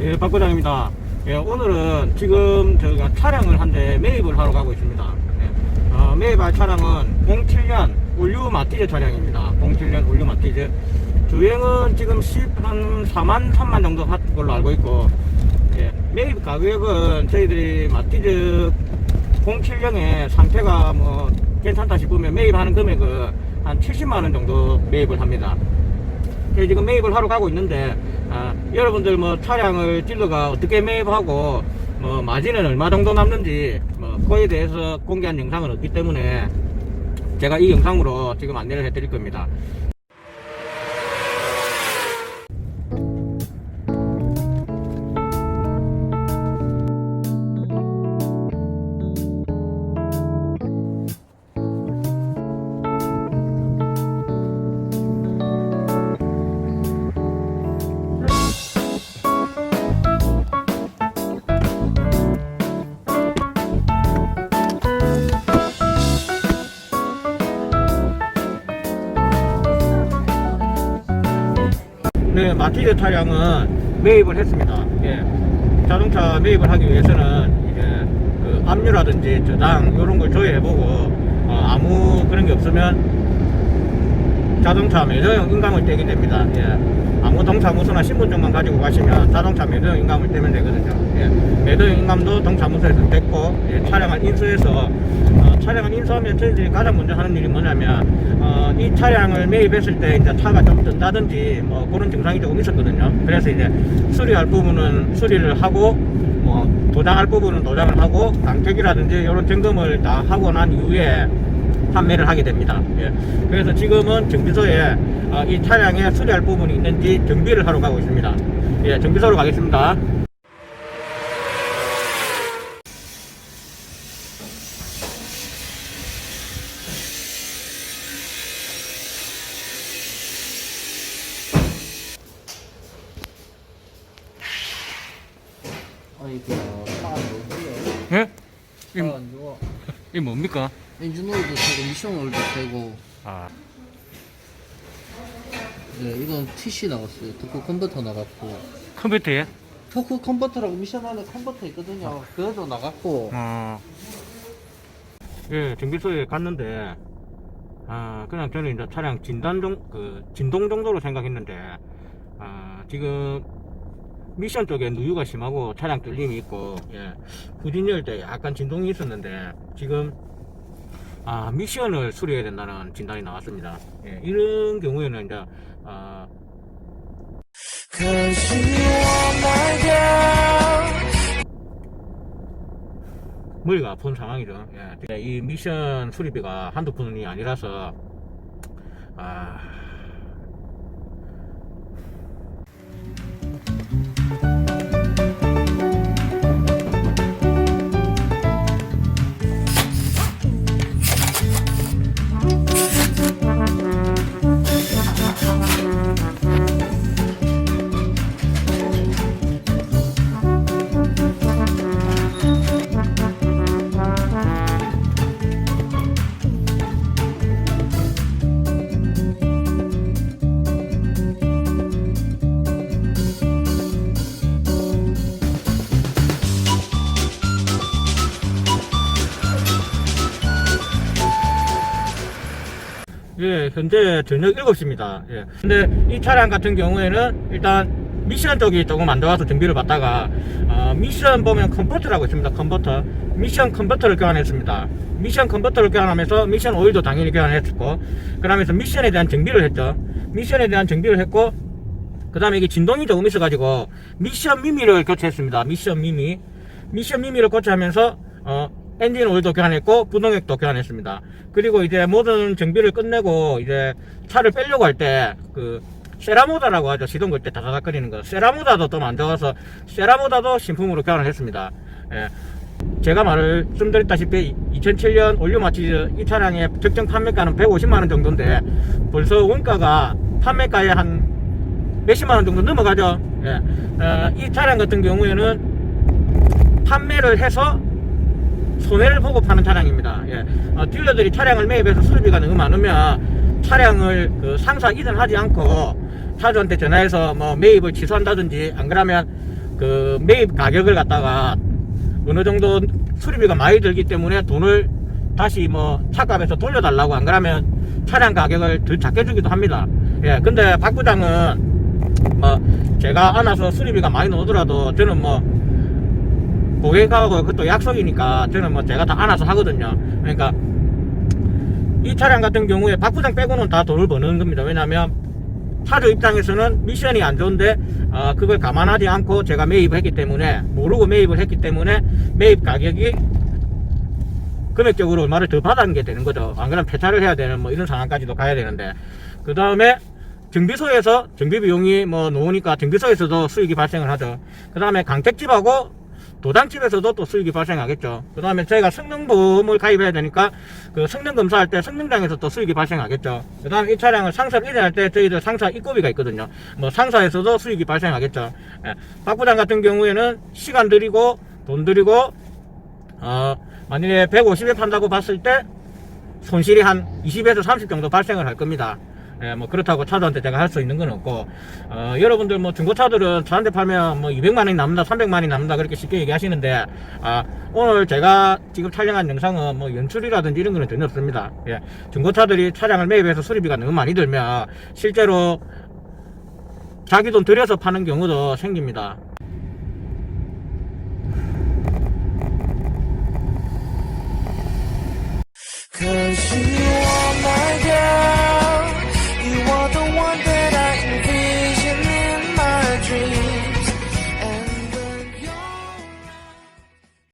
예, 박 부장입니다. 예, 오늘은 지금 저희가 차량을 한 대 매입을 하러 가고 있습니다. 예, 어, 매입할 차량은 07년 올류 마티즈 차량입니다. 07년 올류 마티즈. 주행은 지금 10, 한 4만 3만 정도 한 걸로 알고 있고, 예, 매입 가격은 저희들이 마티즈 07년에 상태가 뭐 괜찮다 싶으면 매입하는 금액은 한 70만원 정도 매입을 합니다. 지금 매입을 하러 가고 있는데 아, 여러분들 뭐 차량을 딜러가 어떻게 매입하고 뭐 마진은 얼마 정도 남는지 뭐 그거에 대해서 공개한 영상은 없기 때문에 제가 이 영상으로 지금 안내를 해드릴 겁니다. 네, 마티즈 차량은 매입을 했습니다. 예. 자동차 매입을 하기 위해서는 이제 그 압류라든지 저당 이런 걸 조회해보고 어, 아무 그런 게 없으면 자동차 매도형 인감을 떼게 됩니다. 예. 아무 동사무소나 신분증만 가지고 가시면 자동차 매도형 인감을 떼면 되거든요. 예. 매도형 인감도 동사무소에서 떼고 예, 차량을 인수해서 어, 차량을 인수하면 저희들이 가장 먼저 하는 일이 뭐냐면 어, 이 차량을 매입했을 때 이제 차가 좀 뜬다든지 뭐 그런 증상이 조금 있었거든요. 그래서 이제 수리할 부분은 수리를 하고 뭐 도장할 부분은 도장을 하고 강택이라든지 이런 점검을 다 하고 난 이후에 판매를 하게 됩니다. 예. 그래서 지금은 정비소에 어, 이 차량에 수리할 부분이 있는지 정비를 하러 가고 있습니다. 예, 정비소로 가겠습니다. 아이고 차안 좋지요 예? 차안 좋아 이 뭡니까? 엔진 오일도 되고 미션 오일도 되고. 아, 네 이건 TC 나왔어요. 토크 컨버터 나갔고. 컴퓨터에? 토크 컨버터라고 미션 안에 컨버터 있거든요. 그래도 나갔고. 어. 예, 정비소에 갔는데, 아, 그냥 저는 이제 차량 진단 정, 그, 진동 정도로 생각했는데, 아, 지금, 미션 쪽에 누유가 심하고 차량 뚫림이 있고, 예, 후진 열 때 약간 진동이 있었는데, 지금, 아, 미션을 수리해야 된다는 진단이 나왔습니다. 예, 이런 경우에는 이제, 아, 머리가 아픈 상황이죠. 예. 이 미션 수리비가 한두 푼이 아니라서, 아, 예, 현재 저녁 7시입니다. 예. 근데 이 차량 같은 경우에는 일단 미션 쪽이 조금 안 좋아서 정비를 받다가 어, 미션 보면 컨버터라고 있습니다. 컨버터. 미션 컨버터를 교환했습니다. 미션 컨버터를 교환하면서 미션 오일도 당연히 교환했고 그러면서 미션에 대한 정비를 했죠. 미션에 대한 정비를 했고 그 다음에 이게 진동이 조금 있어가지고 미션 미미를 교체했습니다. 미션 미미. 미션 미미를 교체하면서 어, 엔진 오일도 교환했고 부동액도 교환했습니다. 그리고 이제 모든 정비를 끝내고 이제 차를 빼려고 할 때 그 세라모다라고 하죠. 시동 걸 때 다다닥거리는 거. 세라모다도 좀 안 좋아서 세라모다도 신품으로 교환을 했습니다. 예. 제가 말을 좀 드렸다시피 2007년 올류 마티즈 이 차량의 적정 판매가는 150만원 정도인데 벌써 원가가 판매가에 한 몇십만원 정도 넘어가죠. 예. 어, 이 차량 같은 경우에는 판매를 해서 손해를 보고 파는 차량입니다. 예. 어, 딜러들이 차량을 매입해서 수리비가 너무 많으면 차량을 그 상사 이전하지 않고 차주한테 전화해서 뭐 매입을 취소한다든지 안 그러면 그 매입 가격을 갖다가 어느 정도 수리비가 많이 들기 때문에 돈을 다시 뭐 차값에서 돌려달라고 안 그러면 차량 가격을 더 작게 주기도 합니다. 예, 근데 박 부장은 뭐 제가 안아서 수리비가 많이 나오더라도 저는 뭐 고객하고 그것도 약속이니까 저는 뭐 제가 다 안아서 하거든요. 그러니까 이 차량 같은 경우에 박 부장 빼고는 다 돈을 버는 겁니다. 왜냐하면 차주 입장에서는 미션이 안 좋은데 어, 그걸 감안하지 않고 제가 매입을 했기 때문에 모르고 매입을 했기 때문에 매입 가격이 금액적으로 얼마를 더 받은 게 되는 거죠. 안 그러면 폐차를 해야 되는 뭐 이런 상황까지도 가야 되는데 그 다음에 정비소에서 정비 비용이 뭐 놓으니까 정비소에서도 수익이 발생을 하죠. 그 다음에 강택집하고 도장집에서도 또 수익이 발생하겠죠. 그 다음에 저희가 성능보험을 가입해야 되니까 그 성능 검사할 때 성능장에서 또 수익이 발생하겠죠. 그 다음에 이 차량을 상사를 일해할 때 저희들 상사 입고비가 있거든요. 뭐 상사에서도 수익이 발생하겠죠. 예. 박 부장 같은 경우에는 시간 들이고 돈 들이고 어, 만약에 150에 판다고 봤을 때 손실이 한 20에서 30 정도 발생을 할 겁니다. 예, 뭐 그렇다고 차주한테 제가 할 수 있는 건 없고 어, 여러분들 뭐 중고차들은 차한테 팔면 뭐 200만 원이 남는다, 300만 원이 남는다 그렇게 쉽게 얘기하시는데 아, 오늘 제가 지금 촬영한 영상은 뭐 연출이라든지 이런 거는 전혀 없습니다. 예, 중고차들이 차량을 매입해서 수리비가 너무 많이 들면 실제로 자기 돈 들여서 파는 경우도 생깁니다.